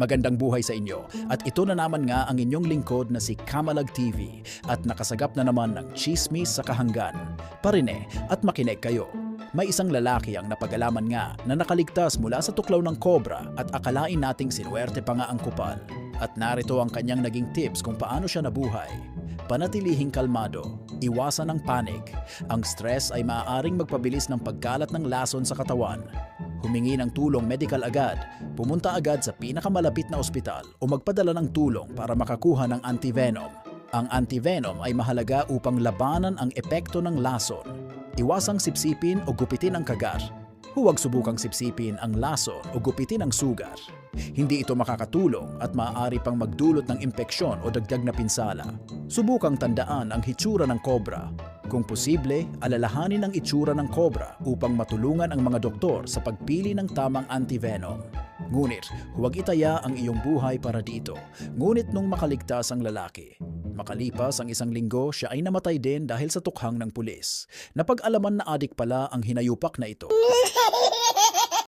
Magandang buhay sa inyo at ito na naman nga ang inyong lingkod na si Kamalag TV at nakasagap na naman ng chismis sa kahanggan. Parine at makinig kayo. May isang lalaki ang napagalaman nga na nakaligtas mula sa tuklaw ng kobra at akalain nating sinuwerte pa nga ang kupal. At narito ang kanyang naging tips kung paano siya nabuhay. Panatilihing kalmado, iwasan ang panig. Ang stress ay maaaring magpabilis ng pagkalat ng lason sa katawan. Humingi ng tulong medical agad, pumunta agad sa pinakamalapit na ospital o magpadala ng tulong para makakuha ng antivenom. Ang antivenom ay mahalaga upang labanan ang epekto ng lason. Iwasang sipsipin o gupitin ang kagat. Huwag subukang sipsipin ang lason o gupitin ang sugar. Hindi ito makakatulong at maaari pang magdulot ng impeksyon o dagdag na pinsala. Subukang tandaan ang hitsura ng kobra. Kung posible, alalahanin ang itsura ng kobra upang matulungan ang mga doktor sa pagpili ng tamang antivenom. Ngunit, huwag itaya ang iyong buhay para dito. Ngunit nung makaligtas ang lalaki, Makalipas ang isang linggo, siya ay namatay din dahil sa tukhang ng pulis. Napag-alaman na adik pala ang hinayupak na ito.